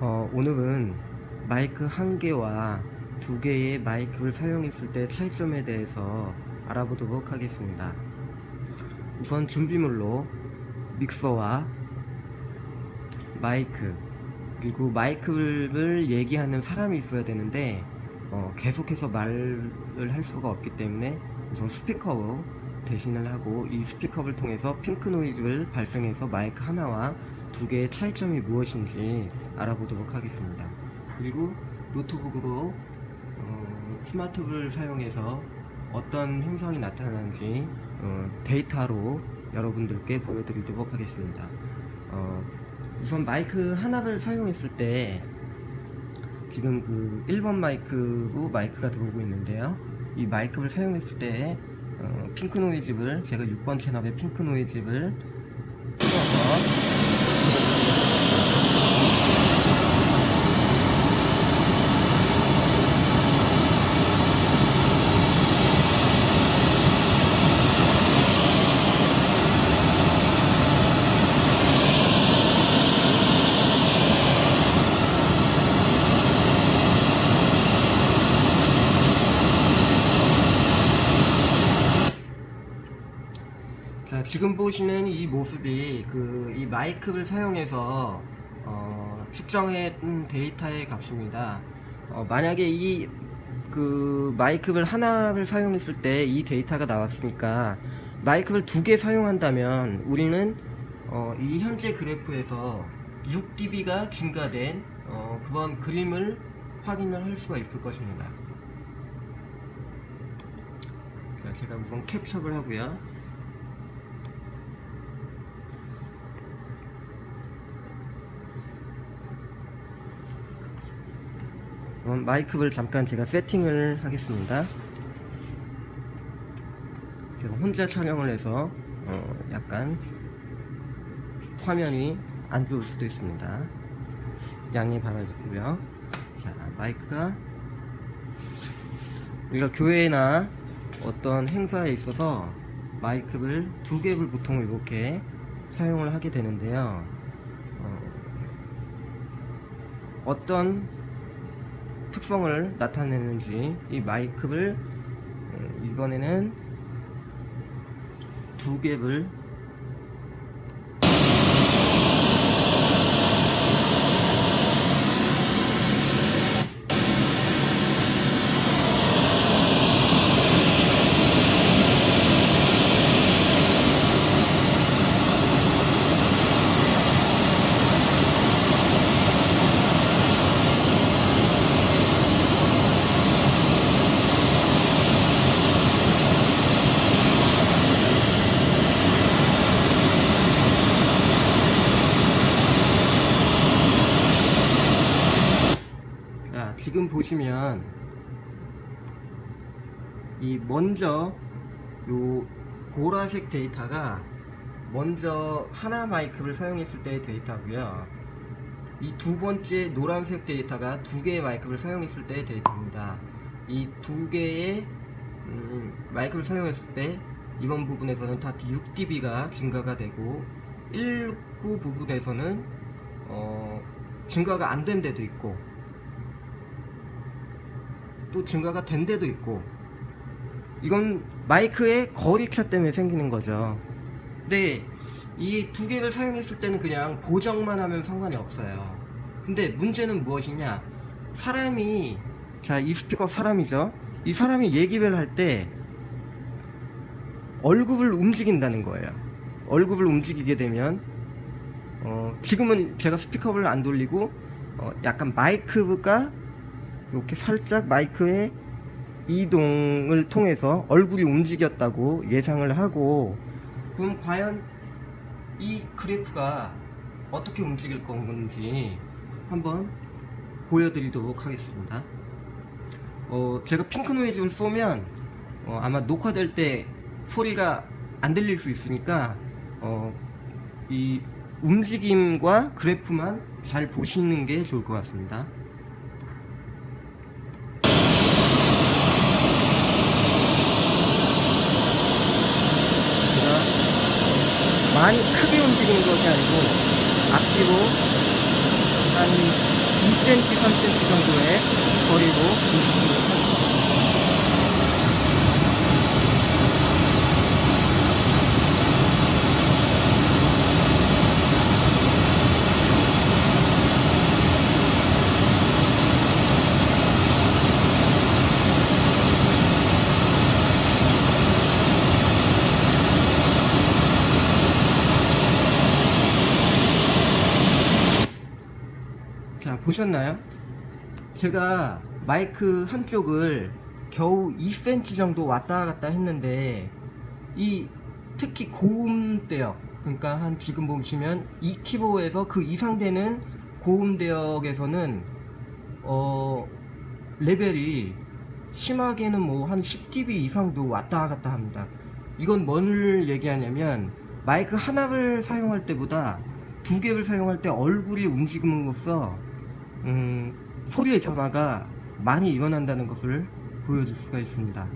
어, 오늘은 마이크 한 개와 두 개의 마이크를 사용했을 때 차이점에 대해서 알아보도록 하겠습니다. 우선 준비물로 믹서와 마이크 그리고 마이크를 얘기하는 사람이 있어야 되는데 어, 계속해서 말을 할 수가 없기 때문에 우선 스피커로 대신을 하고 이 스피커를 통해서 핑크 노이즈를 발생해서 마이크 하나와 두 개의 차이점이 무엇인지 알아보도록 하겠습니다. 그리고 노트북으로 어, 스마트를 사용해서 어떤 현상이 나타나는지 어, 데이터로 여러분들께 보여드리도록 하겠습니다. 어, 우선 마이크 하나를 사용했을 때 지금 그 1번 마이크로 마이크가 들어오고 있는데요. 이 마이크를 사용했을 때 어, 핑크 노이즈를 제가 6번 채널의 핑크 노이즈를 풀어서 자 지금 보시는 이 모습이 그 이 마이크를 사용해서 어, 측정한 데이터의 값입니다. 어, 만약에 이 그 마이크를 하나를 사용했을 때 이 데이터가 나왔으니까 마이크를 두 개 사용한다면 우리는 어, 이 현재 그래프에서 6dB가 증가된 어, 그런 그림을 확인을 할 수가 있을 것입니다. 자, 제가 우선 캡처를 하고요. 그럼 마이크를 잠깐 제가 세팅을 하겠습니다. 제가 혼자 촬영을 해서 어, 약간 화면이 안 좋을 수도 있습니다. 양해 바라겠고요. 자, 마이크가 우리가 교회나 어떤 행사에 있어서 마이크를 두 개를 보통 이렇게 사용을 하게 되는데요. 어, 어떤 특성을 나타내는지 이 마이크를 어, 이번에는 두 개를 자, 지금 보시면 이 먼저 요 보라색 데이터가 먼저 하나 마이크를 사용했을 때의 데이터고요. 이 두 번째 노란색 데이터가 두 개의 마이크를 사용했을 때의 데이터입니다. 이 두 개의 음, 마이크를 사용했을 때 이번 부분에서는 다 6dB가 증가가 되고 일부 부분에서는 어, 증가가 안 된 데도 있고 또 증가가 된 데도 있고. 이건 마이크의 거리차 때문에 생기는 거죠. 근데 이 두 개를 사용했을 때는 그냥 보정만 하면 상관이 없어요. 근데 문제는 무엇이냐? 사람이 자 이 스피커 사람이죠. 이 사람이 얘기를 할 때 얼굴을 움직인다는 거예요. 얼굴을 움직이게 되면 어, 지금은 제가 스피커를 안 돌리고 어, 약간 마이크가 이렇게 살짝 마이크의 이동을 통해서 얼굴이 움직였다고 예상을 하고 그럼 과연 이 그래프가 어떻게 움직일 건지 한번 보여드리도록 하겠습니다. 어, 제가 핑크 노이즈를 쏘면 어, 아마 녹화될 때 소리가 안 들릴 수 있으니까 어, 이 움직임과 그래프만 잘 보시는 게 좋을 것 같습니다. 제가 많이 크게 움직이는 것이 아니고 앞뒤로 한 2cm, 3cm 정도의 거리로 인식을 하죠. 보셨나요? 제가 마이크 한쪽을 겨우 2cm 정도 왔다 갔다 했는데, 이 특히 고음대역, 그러니까 한 지금 보시면 2kV에서 그 이상 되는 고음대역에서는, 어, 레벨이 심하게는 뭐 한 10dB 이상도 왔다 갔다 합니다. 이건 뭘 얘기하냐면, 마이크 하나를 사용할 때보다 두 개를 사용할 때 얼굴이 움직임으로써 음, 소리의 변화가 많이 일어난다는 것을 보여줄 수가 있습니다.